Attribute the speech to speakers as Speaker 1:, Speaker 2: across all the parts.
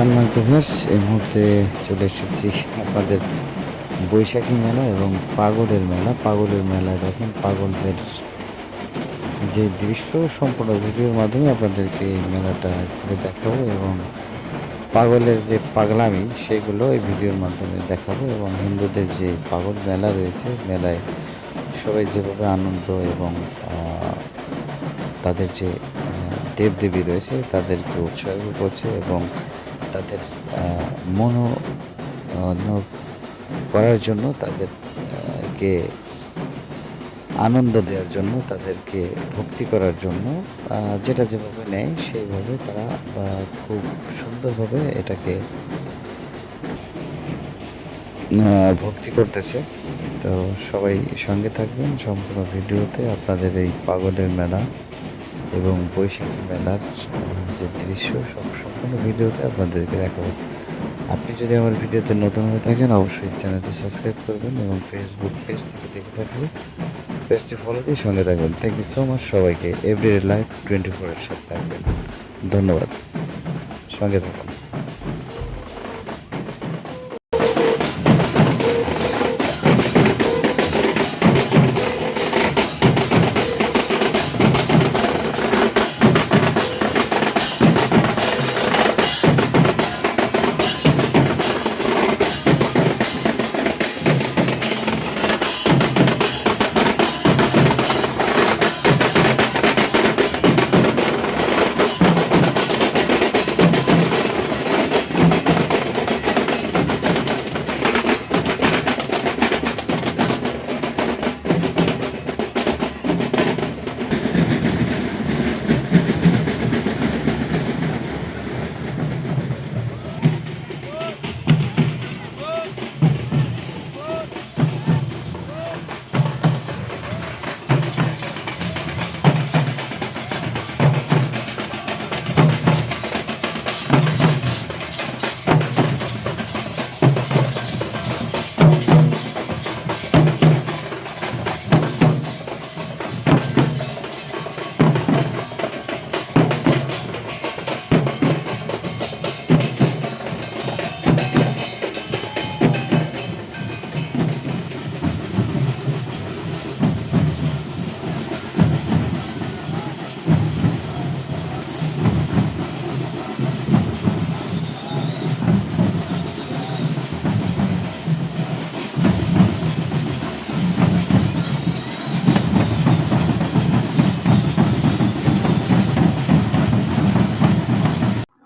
Speaker 1: সম্মানিত ভিউয়ার্স এই মুহূর্তে চলে এসেছি আপনাদের বৈশাখী মেলা এবং পাগলের মেলা। পাগলের মেলায় দেখেন পাগলদের যে দৃশ্য সম্পূর্ণ ভিডিওর মাধ্যমে আপনাদেরকে এই মেলাটা দেখাবো এবং পাগলের যে পাগলামি, সেগুলো এই ভিডিওর মাধ্যমে দেখাবো এবং হিন্দুদের যে পাগল মেলা রয়েছে, মেলায় সবাই যেভাবে আনন্দ এবং তাদের যে দেবদেবী রয়েছে, তাদেরকে উৎসর্গ করছে এবং তাদের মনো করার জন্য তাদেরকে আনন্দ দেওয়ার জন্য, তাদেরকে ভক্তি করার জন্য যেটা যেভাবে নেয় সেইভাবে তারা খুব সুন্দরভাবে এটাকে ভক্তি করতেছে। তো সবাই সঙ্গে থাকবেন, সম্পূর্ণ ভিডিওতে আপনাদের এই পাগলের মেলা। এবং বৈশাখী মেলার যে দৃশ্য, সব সম্পূর্ণ ভিডিওতে আপনাদেরকে দেখাবো। আপনি যদি আমার ভিডিওতে নতুন হয়ে থাকেন, অবশ্যই চ্যানেলটি সাবস্ক্রাইব করবেন এবং ফেসবুক পেজ থেকে দেখে থাকলে পেজটি ফলো দিয়ে সঙ্গে থাকবেন। থ্যাংক ইউ সো মাচ সবাইকে। এভরিডে লাইফ টোয়েন্টি ফোরের সাথে থাকবেন। ধন্যবাদ। সঙ্গে থাকুন।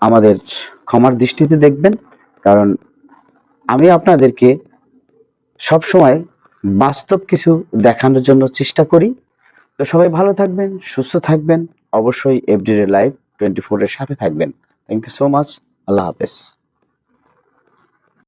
Speaker 2: আমাদের ক্ষমার দৃষ্টিতে দেখবেন, কারণ আমি আপনাদেরকে সব সময় বাস্তব কিছু দেখানোর জন্য চেষ্টা করি। তো সবাই ভালো থাকবেন, সুস্থ থাকবেন, অবশ্যই এভরিডে লাইভ টোয়েন্টি ফোরের সাথে থাকবেন। Thank you so much Allah হাফেজ।